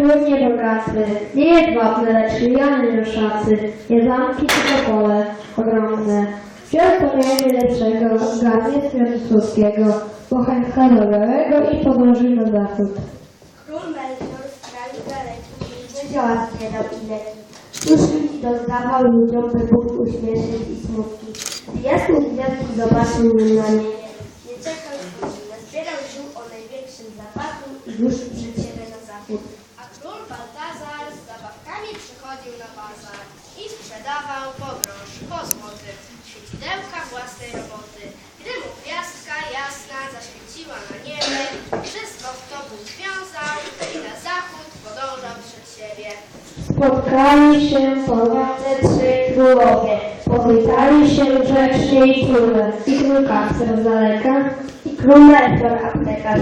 Kasper, król niebogaty, nie jest władny, lecz ruszacy, nie zamki tylko pole ogromne. Wziął pomiędzy lepszego, garnie Świętoslawskiego, bochenka dobrego i podążył na zachód. Król Melchior z kraju dalekim różne dzieła zbierał i leki. Duszy i rozdawał ludziom, by Bóg i smutki. Gdy jasne gwiazdki zobaczył nim na niebie, nie czekał godziny, zbierał ziół o największym zapachu i ruszył przed siebie na zachód. A król Baltazar z zabawkami przychodził na bazar i sprzedawał po grosz, po złoty, świecidełka własnej roboty. Gdy mu gwiazdka jasna zaświeciła na niebie, wszystko w to Bóg związał i na zachód podążał przed siebie. Spotkali się po drodze trzej królowie, powitali się grzecznie i czule, i król z daleka, I król Melchior aptekarz.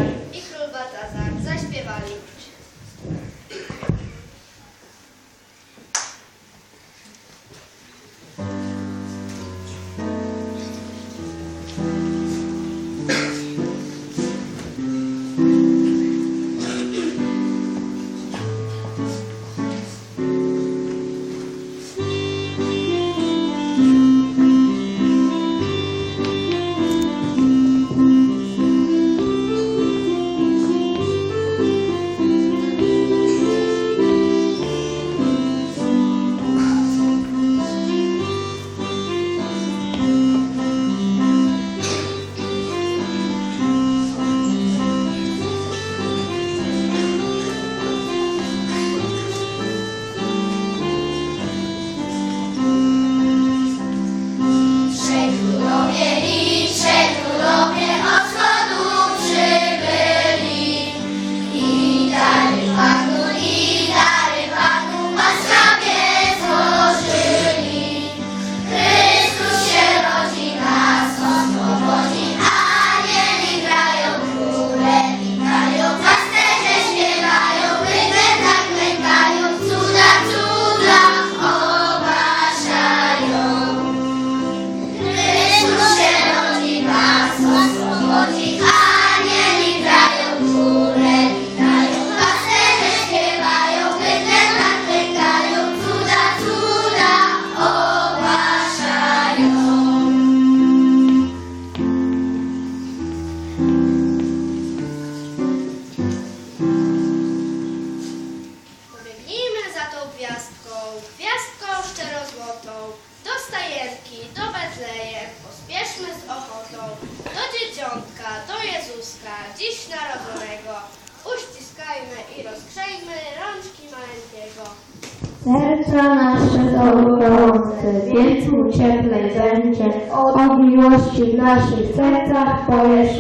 Nasze są gorące, więc mu będzie. O miłości w naszych sercach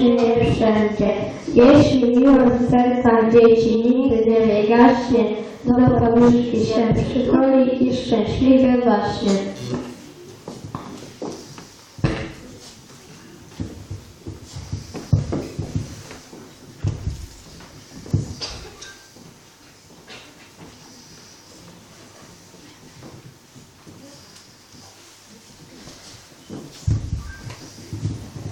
nie wszędzie. Jeśli miłość w sercach dzieci nigdy nie wygaśnie, do poduszki się przytuli i szczęśliwie właśnie.